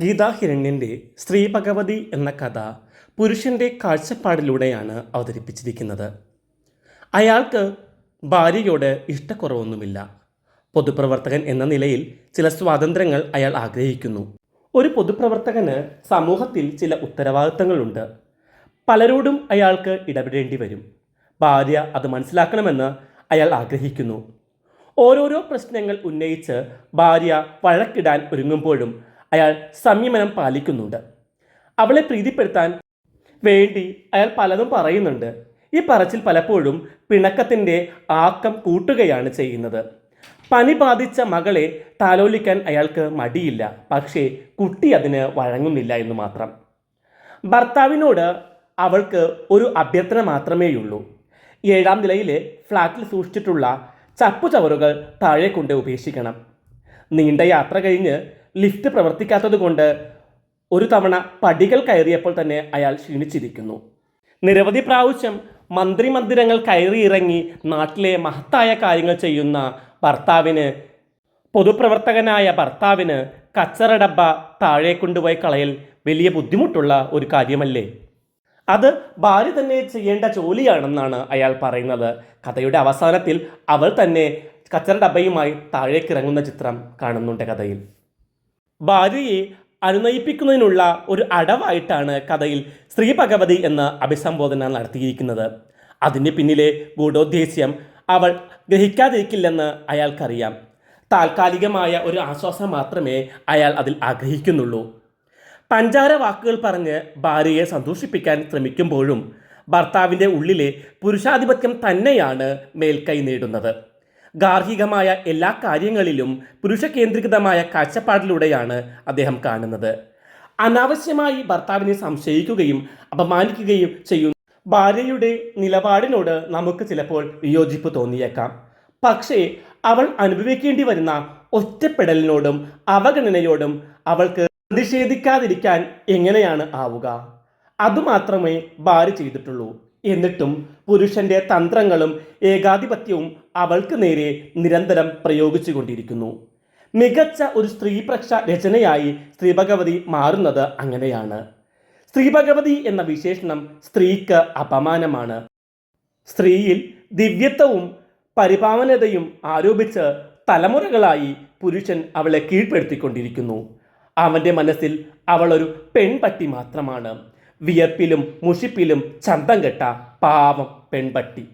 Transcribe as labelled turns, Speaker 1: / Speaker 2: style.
Speaker 1: ഗീതാഹിരണ്യന്റെ സ്ത്രീ ഭഗവതി എന്ന കഥ പുരുഷന്റെ കാഴ്ചപ്പാടിലൂടെയാണ് അവതരിപ്പിച്ചിരിക്കുന്നത്. അയാൾക്ക് ഭാര്യയോട് ഇഷ്ടക്കുറവൊന്നുമില്ല. പൊതുപ്രവർത്തകൻ എന്ന നിലയിൽ ചില സ്വാതന്ത്ര്യങ്ങൾ അയാൾ ആഗ്രഹിക്കുന്നു. ഒരു പൊതുപ്രവർത്തകന് സമൂഹത്തിൽ ചില ഉത്തരവാദിത്തങ്ങളുണ്ട്. പലരോടും അയാൾക്ക് ഇടപെടേണ്ടി വരും. ഭാര്യ അത് മനസ്സിലാക്കണമെന്ന് അയാൾ ആഗ്രഹിക്കുന്നു. ഓരോരോ പ്രശ്നങ്ങൾ ഉന്നയിച്ച് ഭാര്യ വഴക്കിടാൻ ഒരുങ്ങുമ്പോഴും അയാൾ സംയമനം പാലിക്കുന്നുണ്ട്. അവളെ പ്രീതിപ്പെടുത്താൻ വേണ്ടി അയാൾ പലതും പറയുന്നുണ്ട്. ഈ പറച്ചിൽ പലപ്പോഴും പിണക്കത്തിന്റെ ആക്കം കൂട്ടുകയാണ് ചെയ്യുന്നത്. പനി ബാധിച്ച മകളെ താലോലിക്കാൻ അയാൾക്ക് മടിയില്ല. പക്ഷേ കുട്ടി അതിന് വഴങ്ങുന്നില്ല എന്ന് മാത്രം. ഭർത്താവിനോട് അവൾക്ക് ഒരു അഭ്യർത്ഥന മാത്രമേയുള്ളൂ. ഏഴാം നിലയിലെ ഫ്ലാറ്റിൽ സൂക്ഷിച്ചിട്ടുള്ള ചപ്പുചവറുകൾ താഴെ കൊണ്ട് ഉപേക്ഷിക്കണം. നീണ്ട യാത്ര കഴിഞ്ഞ് ലിഫ്റ്റ് പ്രവർത്തിക്കാത്തത് കൊണ്ട് ഒരു തവണ പടികൾ കയറിയപ്പോൾ തന്നെ അയാൾ ക്ഷീണിച്ചിരിക്കുന്നു. നിരവധി പ്രാവശ്യം മന്ത്രി മന്ത്രിമന്ദിരങ്ങൾ കയറിയിറങ്ങി നാട്ടിലെ മഹത്തായ കാര്യങ്ങൾ ചെയ്യുന്ന ഭർത്താവിന് പൊതുപ്രവർത്തകനായ ഭർത്താവിന് കച്ചറ ഡബ്ബ താഴെ കൊണ്ടുപോയി കളയൽ വലിയ ബുദ്ധിമുട്ടുള്ള ഒരു കാര്യമല്ലേ? അത് ഭാര്യ തന്നെ ചെയ്യേണ്ട ജോലിയാണെന്നാണ് അയാൾ പറയുന്നത്. കഥയുടെ അവസാനത്തിൽ അവൾ തന്നെ കച്ചറ ഡബ്ബയുമായി താഴേക്കിറങ്ങുന്ന ചിത്രം കാണുന്നുണ്ട് കഥയിൽ. ഭാര്യയെ അനുനയിപ്പിക്കുന്നതിനുള്ള ഒരു അടവായിട്ടാണ് കഥയിൽ ശ്രീ ഭഗവതി എന്ന അഭിസംബോധന നടത്തിയിരിക്കുന്നത്. അതിന് പിന്നിലെ ഗൂഢോദ്ദേശ്യം അവൾ ഗ്രഹിക്കാതിരിക്കില്ലെന്ന് അയാൾക്കറിയാം. താൽക്കാലികമായ ഒരു ആശ്വാസം മാത്രമേ അയാൾ അതിൽ ആഗ്രഹിക്കുന്നുള്ളൂ. പഞ്ചാര വാക്കുകൾ പറഞ്ഞ് ഭാര്യയെ സന്തോഷിപ്പിക്കാൻ ശ്രമിക്കുമ്പോഴും ഭർത്താവിന്റെ ഉള്ളിലെ പുരുഷാധിപത്യം തന്നെയാണ് മേൽക്കൈ നേടുന്നത്. ഗാർഹികമായ എല്ലാ കാര്യങ്ങളിലും പുരുഷ കേന്ദ്രീകൃതമായ കാഴ്ചപ്പാടിലൂടെയാണ് അദ്ദേഹം കാണുന്നത്. അനാവശ്യമായി ഭർത്താവിനെ സംശയിക്കുകയും അപമാനിക്കുകയും ചെയ്യുന്നു ഭാര്യയുടെ നിലപാടിനോട് നമുക്ക് ചിലപ്പോൾ വിയോജിപ്പ് തോന്നിയേക്കാം. പക്ഷേ അവൾ അനുഭവിക്കേണ്ടി വരുന്ന ഒറ്റപ്പെടലിനോടും അവഗണനയോടും അവൾക്ക് പ്രതിഷേധിക്കാതിരിക്കാൻ എങ്ങനെയാണ് ആവുക? അതുമാത്രമേ ഭാര്യ ചെയ്തിട്ടുള്ളൂ. എന്നിട്ടും പുരുഷന്റെ തന്ത്രങ്ങളും ഏകാധിപത്യവും അവൾക്ക് നേരെ നിരന്തരം പ്രയോഗിച്ചുകൊണ്ടിരിക്കുന്നു. മികച്ച ഒരു സ്ത്രീപ്രക്ഷ രചനയായി സ്ത്രീഭഗവതി മാറുന്നത് അങ്ങനെയാണ്. സ്ത്രീഭഗവതി എന്ന വിശേഷണം സ്ത്രീക്ക് അപമാനമാണ്. സ്ത്രീയിൽ ദിവ്യത്വവും പരിപാവനതയും ആരോപിച്ച് തലമുറകളായി പുരുഷൻ അവളെ കീഴ്പ്പെടുത്തിക്കൊണ്ടിരിക്കുന്നു. അവന്റെ മനസ്സിൽ അവൾ ഒരു പെൺപട്ടി മാത്രമാണ്. വിയർപ്പിലും മുഷിപ്പിലും ചന്തം കെട്ട പാവം പെൺപട്ടി.